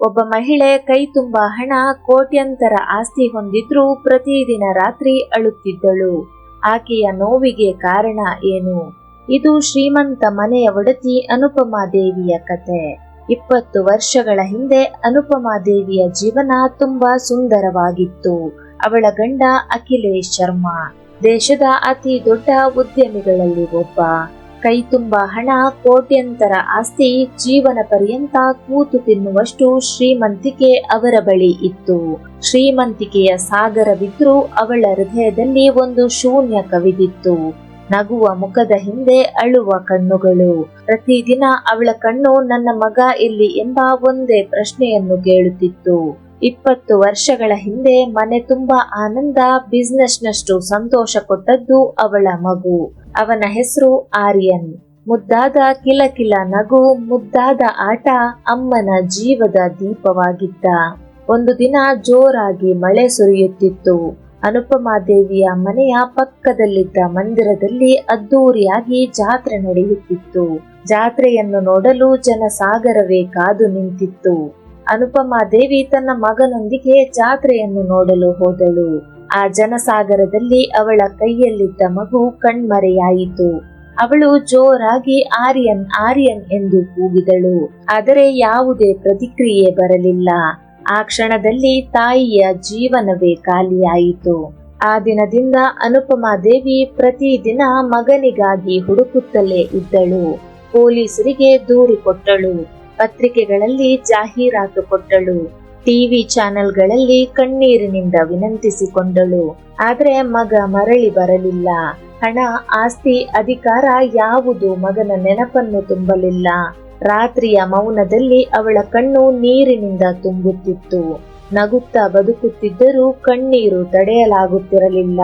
ಒಬ್ಬ ಮಹಿಳೆ ಕೈ ತುಂಬಾ ಹಣ, ಕೋಟ್ಯಂತರ ಆಸ್ತಿ ಹೊಂದಿದ್ರೂ ಪ್ರತಿದಿನ ರಾತ್ರಿ ಅಳುತ್ತಿದ್ದಳು. ಆಕೆಯ ನೋವಿಗೆ ಕಾರಣ ಏನು? ಇದು ಶ್ರೀಮಂತ ಮನೆಯ ಒಡತಿ ಅನುಪಮಾ ದೇವಿಯ ಕತೆ. ಇಪ್ಪತ್ತು ವರ್ಷಗಳ ಹಿಂದೆ ಅನುಪಮಾ ದೇವಿಯ ಜೀವನ ತುಂಬಾ ಸುಂದರವಾಗಿತ್ತು. ಅವಳ ಗಂಡ ಅಖಿಲೇಶ್ ಶರ್ಮಾ. ದೇಶದ ಅತಿ ದೊಡ್ಡ ಉದ್ಯಮಿಗಳಲ್ಲಿ ಒಬ್ಬ. ಕೈ ತುಂಬ ಹಣ, ಕೋಟ್ಯಂತರ ಆಸ್ತಿ, ಜೀವನ ಪರ್ಯಂತ ಕೂತು ತಿನ್ನುವಷ್ಟು ಶ್ರೀಮಂತಿಕೆ ಅವರ ಬಳಿ ಇತ್ತು. ಶ್ರೀಮಂತಿಕೆಯ ಸಾಗರವಿದ್ರೂ ಅವಳ ಹೃದಯದಲ್ಲಿ ಒಂದು ಶೂನ್ಯ ಕವಿದಿತ್ತು. ನಗುವ ಮುಖದ ಹಿಂದೆ ಅಳುವ ಕಣ್ಣುಗಳು. ಪ್ರತಿದಿನ ಅವಳ ಕಣ್ಣು ನನ್ನ ಮಗ ಎಲ್ಲಿ ಎಂಬ ಒಂದೇ ಪ್ರಶ್ನೆಯನ್ನು ಕೇಳುತ್ತಿತ್ತು. ಇಪ್ಪತ್ತು ವರ್ಷಗಳ ಹಿಂದೆ ಮನೆ ತುಂಬಾ ಆನಂದ ಬಿಸ್ನೆಸ್ನಷ್ಟು ಸಂತೋಷ ಕೊಟ್ಟದ್ದು ಅವಳ ಮಗು. ಅವನ ಹೆಸರು ಆರ್ಯನ್. ಮುದ್ದಾದ ಕಿಲಕಿಲ ನಗು, ಮುದ್ದಾದ ಆಟ ಅಮ್ಮನ ಜೀವದ ದೀಪವಾಗಿದ್ದ. ಒಂದು ದಿನ ಜೋರಾಗಿ ಮಳೆ ಸುರಿಯುತ್ತಿತ್ತು. ಅನುಪಮಾ ದೇವಿಯ ಮನೆಯ ಪಕ್ಕದಲ್ಲಿದ್ದ ಮಂದಿರದಲ್ಲಿ ಅದ್ದೂರಿಯಾಗಿ ಜಾತ್ರೆ ನಡೆಯುತ್ತಿತ್ತು. ಜಾತ್ರೆಯನ್ನು ನೋಡಲು ಜನಸಾಗರವೇ ಕಾದು ನಿಂತಿತ್ತು. ಅನುಪಮಾ ದೇವಿ ತನ್ನ ಮಗನೊಂದಿಗೆ ಜಾತ್ರೆಯನ್ನು ನೋಡಲು ಹೋದಳು. ಆ ಜನಸಾಗರದಲ್ಲಿ ಅವಳ ಕೈಯಲ್ಲಿದ್ದ ಮಗು ಕಣ್ಮರೆಯಾಯಿತು. ಅವಳು ಜೋರಾಗಿ ಆರ್ಯನ್ ಆರ್ಯನ್ ಎಂದು ಕೂಗಿದಳು. ಆದರೆ ಯಾವುದೇ ಪ್ರತಿಕ್ರಿಯೆ ಬರಲಿಲ್ಲ. ಆ ಕ್ಷಣದಲ್ಲಿ ತಾಯಿಯ ಜೀವನವೇ ಖಾಲಿಯಾಯಿತು. ಆ ದಿನದಿಂದ ಅನುಪಮಾ ದೇವಿ ಪ್ರತಿದಿನ ಮಗನಿಗಾಗಿ ಹುಡುಕುತ್ತಲೇ ಇದ್ದಳು. ಪೊಲೀಸರಿಗೆ ದೂರು ಕೊಟ್ಟಳು. ಪತ್ರಿಕೆಗಳಲ್ಲಿ ಜಾಹೀರಾತು ಕೊಟ್ಟಳು. ಟಿವಿ ಚಾನೆಲ್ಗಳಲ್ಲಿ ಕಣ್ಣೀರಿನಿಂದ ವಿನಂತಿಸಿಕೊಂಡಳು. ಆದರೆ ಮಗ ಮರಳಿ ಬರಲಿಲ್ಲ. ಹಣ, ಆಸ್ತಿ, ಅಧಿಕಾರ ಯಾವುದು ಮಗನ ನೆನಪನ್ನು ತುಂಬಲಿಲ್ಲ. ರಾತ್ರಿಯ ಮೌನದಲ್ಲಿ ಅವಳ ಕಣ್ಣು ನೀರಿನಿಂದ ತುಂಬುತ್ತಿತ್ತು. ನಗುತ್ತಾ ಬದುಕುತ್ತಿದ್ದರೂ ಕಣ್ಣೀರು ತಡೆಯಲಾಗುತ್ತಿರಲಿಲ್ಲ.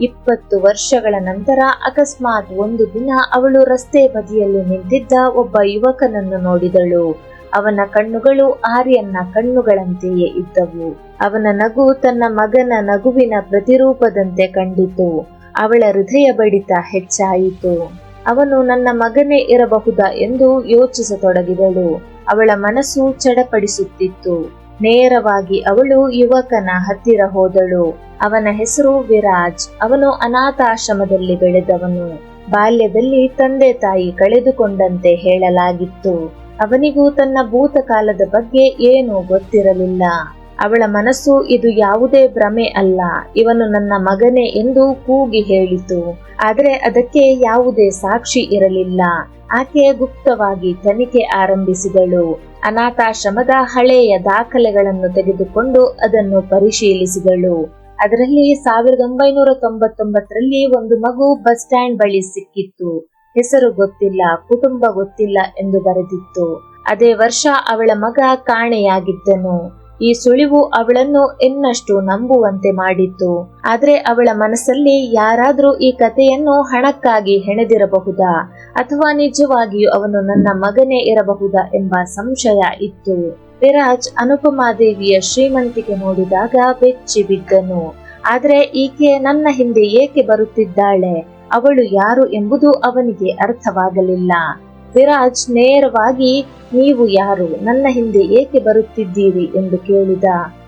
ಇಪ್ಪತ್ತು ವರ್ಷಗಳ ನಂತರ ಅಕಸ್ಮಾತ್ ಒಂದು ದಿನ ಅವಳು ರಸ್ತೆ ಬದಿಯಲ್ಲಿ ನಿಂತಿದ್ದ ಒಬ್ಬ ಯುವಕನನ್ನು ನೋಡಿದಳು. ಅವನ ಕಣ್ಣುಗಳು ಆರ್ಯನ ಕಣ್ಣುಗಳಂತೆಯೇ ಇದ್ದವು. ಅವನ ನಗು ತನ್ನ ಮಗನ ನಗುವಿನ ಪ್ರತಿರೂಪದಂತೆ ಕಂಡಿತು. ಅವಳ ಹೃದಯ ಬಡಿತ ಹೆಚ್ಚಾಯಿತು. ಅವನು ನನ್ನ ಮಗನೇ ಇರಬಹುದಾ ಎಂದು ಯೋಚಿಸತೊಡಗಿದಳು. ಅವಳ ಮನಸ್ಸು ಚಡಪಡಿಸುತ್ತಿತ್ತು. ನೇರವಾಗಿ ಅವಳು ಯುವಕನ ಹತ್ತಿರ ಹೋದಳು. ಅವನ ಹೆಸರು ವಿರಾಜ್. ಅವನು ಅನಾಥಾಶ್ರಮದಲ್ಲಿ ಬೆಳೆದವನು. ಬಾಲ್ಯದಲ್ಲಿ ತಂದೆ ತಾಯಿ ಕಳೆದುಕೊಂಡಂತೆ ಹೇಳಲಾಗಿತ್ತು. ಅವನಿಗೂ ತನ್ನ ಭೂತಕಾಲದ ಬಗ್ಗೆ ಏನೂ ಗೊತ್ತಿರಲಿಲ್ಲ. ಅವಳ ಮನಸ್ಸು ಇದು ಯಾವುದೇ ಭ್ರಮೆ ಅಲ್ಲ. ಇವನು ನನ್ನ ಮಗನೇ ಎಂದು ಕೂಗಿ ಹೇಳಿತು. ಆದರೆ ಅದಕ್ಕೆ ಯಾವುದೇ ಸಾಕ್ಷಿ ಇರಲಿಲ್ಲ. ಆಕೆ ಗುಪ್ತವಾಗಿ ತನಿಖೆ ಆರಂಭಿಸಿದಳು. ಅನಾಥಾಶ್ರಮದ ಹಳೆಯ ದಾಖಲೆಗಳನ್ನು ತೆಗೆದುಕೊಂಡು ಅದನ್ನು ಪರಿಶೀಲಿಸಿದಳು. ಅದರಲ್ಲಿ ಸಾವಿರದ ಒಂಬೈನೂರ ತೊಂಬತ್ತೊಂಬತ್ತರಲ್ಲಿ ಒಂದು ಮಗು ಬಸ್ ಸ್ಟ್ಯಾಂಡ್ ಬಳಿ ಸಿಕ್ಕಿತ್ತು. ಹೆಸರು ಗೊತ್ತಿಲ್ಲ, ಕುಟುಂಬ ಗೊತ್ತಿಲ್ಲ ಎಂದು ಬರೆದಿತ್ತು. ಅದೇ ವರ್ಷ ಅವಳ ಮಗ ಕಾಣೆಯಾಗಿದ್ದನು. ಈ ಸುಳಿವು ಅವಳನ್ನು ಇನ್ನಷ್ಟು ನಂಬುವಂತೆ ಮಾಡಿತ್ತು. ಆದ್ರೆ ಅವಳ ಮನಸ್ಸಲ್ಲಿ ಯಾರಾದ್ರೂ ಈ ಕಥೆಯನ್ನು ಹಣಕ್ಕಾಗಿ ಹೆಣೆದಿರಬಹುದಾ ಅಥವಾ ನಿಜವಾಗಿಯೂ ಅವನು ನನ್ನ ಮಗನೇ ಇರಬಹುದಾ ಎಂಬ ಸಂಶಯ ಇತ್ತು. ವಿರಾಜ್ ಅನುಪಮಾದೇವಿಯ ಶ್ರೀಮಂತಿಕೆ ನೋಡಿದಾಗ ಬೆಚ್ಚಿ ಬಿದ್ದನು. ಆದ್ರೆ ಈಕೆ ನನ್ನ ಹಿಂದೆ ಏಕೆ ಬರುತ್ತಿದ್ದಾಳೆ? ಅವಳು ಯಾರು ಎಂಬುದು ಅವನಿಗೆ ಅರ್ಥವಾಗಲಿಲ್ಲ. ವಿರಾಜ್ ನೇರವಾಗಿ, ನೀವು ಯಾರು? ನನ್ನ ಹಿಂದೆ ಏಕೆ ಬರುತ್ತಿದ್ದೀರಿ? ಎಂದು ಕೇಳಿದ.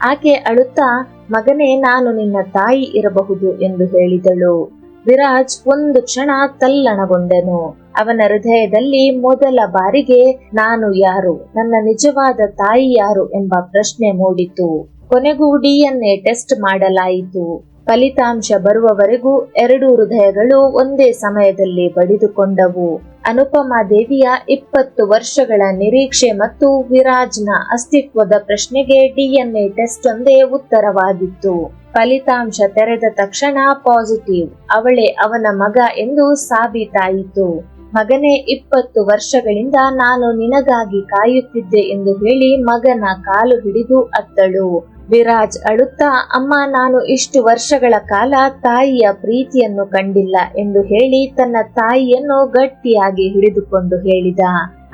ಆಕೆ ಅಳುತ್ತಾ, ಮಗನೇ, ನಾನು ನಿನ್ನ ತಾಯಿ ಇರಬಹುದು ಎಂದು ಹೇಳಿದಳು. ವಿರಾಜ್ ಒಂದು ಕ್ಷಣ ತಲ್ಲಣಗೊಂಡನು. ಅವನ ಹೃದಯದಲ್ಲಿ ಮೊದಲ ಬಾರಿಗೆ, ನಾನು ಯಾರು? ನನ್ನ ನಿಜವಾದ ತಾಯಿ ಯಾರು? ಎಂಬ ಪ್ರಶ್ನೆ ಮೂಡಿತು. ಕೊನೆಗೂ ಡಿಎನ್ಎ ಟೆಸ್ಟ್ ಮಾಡಲಾಯಿತು. ಫಲಿತಾಂಶ ಬರುವವರೆಗೂ ಎರಡು ಹೃದಯಗಳು ಒಂದೇ ಸಮಯದಲ್ಲಿ ಬಡಿದುಕೊಂಡವು. ಅನುಪಮಾ ದೇವಿಯ ಇಪ್ಪತ್ತು ವರ್ಷಗಳ ನಿರೀಕ್ಷೆ ಮತ್ತು ವಿರಾಜ್ನ ಅಸ್ತಿತ್ವದ ಪ್ರಶ್ನೆಗೆ ಡಿಎನ್ಎ ಟೆಸ್ಟ್ ಒಂದೇ ಉತ್ತರವಾಗಿತ್ತು. ಫಲಿತಾಂಶ ತೆರೆದ ತಕ್ಷಣ ಪಾಸಿಟಿವ್. ಅವಳೇ ಅವನ ಮಗ ಎಂದು ಸಾಬೀತಾಯಿತು. ಮಗನೇ ಇಪ್ಪತ್ತು ವರ್ಷಗಳಿಂದ ನಾನು ನಿನಗಾಗಿ ಕಾಯುತ್ತಿದ್ದೆ ಎಂದು ಹೇಳಿ ಮಗನ ಕಾಲು ಹಿಡಿದು ಅತ್ತಳು. ವಿರಾಜ್ ಅಳುತ್ತಾ, ಅಮ್ಮ, ನಾನು ಇಷ್ಟು ವರ್ಷಗಳ ಕಾಲ ತಾಯಿಯ ಪ್ರೀತಿಯನ್ನು ಕಂಡಿಲ್ಲ ಎಂದು ಹೇಳಿ ತನ್ನ ತಾಯಿಯನ್ನು ಗಟ್ಟಿಯಾಗಿ ಹಿಡಿದುಕೊಂಡು ಹೇಳಿದ.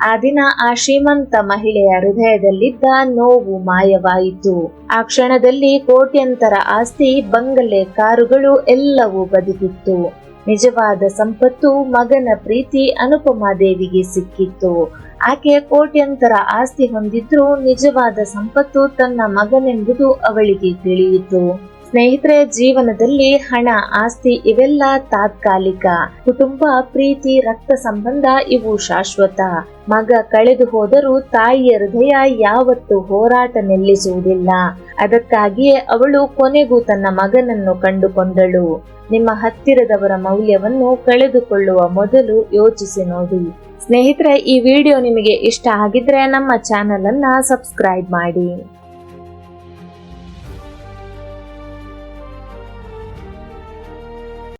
ಆ ದಿನ ಆ ಶ್ರೀಮಂತ ಮಹಿಳೆಯ ಹೃದಯದಲ್ಲಿದ್ದ ನೋವು ಮಾಯವಾಯಿತು. ಆ ಕ್ಷಣದಲ್ಲಿ ಕೋಟ್ಯಂತರ ಆಸ್ತಿ, ಬಂಗಲೆ, ಕಾರುಗಳು ಎಲ್ಲವೂ ಬದುಕಿತ್ತು. ನಿಜವಾದ ಸಂಪತ್ತು, ಮಗನ ಪ್ರೀತಿ ಅನುಪಮಾ ದೇವಿಗೆ ಸಿಕ್ಕಿತ್ತು. ಆಕೆ ಕೋಟ್ಯಂತರ ಆಸ್ತಿ ಹೊಂದಿದ್ರೂ ನಿಜವಾದ ಸಂಪತ್ತು ತನ್ನ ಮಗನೆಂಬುದು ಅವಳಿಗೆ ತಿಳಿಯಿತು. ಸ್ನೇಹಿತರೆ, ಜೀವನದಲ್ಲಿ ಹಣ, ಆಸ್ತಿ ಇವೆಲ್ಲ ತಾತ್ಕಾಲಿಕ. ಕುಟುಂಬ, ಪ್ರೀತಿ, ರಕ್ತ ಸಂಬಂಧ ಇವು ಶಾಶ್ವತ. ಮಗ ಕಳೆದು ಹೋದರೂ ತಾಯಿಯ ಹೃದಯ ಯಾವತ್ತು ಹೋರಾಟ ನಿಲ್ಲಿಸುವುದಿಲ್ಲ. ಅದಕ್ಕಾಗಿಯೇ ಅವಳು ಕೊನೆಗೂ ತನ್ನ ಮಗನನ್ನು ಕಂಡುಕೊಂಡಳು. ನಿಮ್ಮ ಹತ್ತಿರದವರ ಮೌಲ್ಯವನ್ನು ಕಳೆದುಕೊಳ್ಳುವ ಮೊದಲು ಯೋಚಿಸಿ ನೋಡಿ. ಸ್ನೇಹಿತರೆ, ಈ ವಿಡಿಯೋ ನಿಮಗೆ ಇಷ್ಟ ಆಗಿದ್ರೆ ನಮ್ಮ ಚಾನೆಲ್ ಅನ್ನ ಸಬ್ಸ್ಕ್ರೈಬ್ ಮಾಡಿ.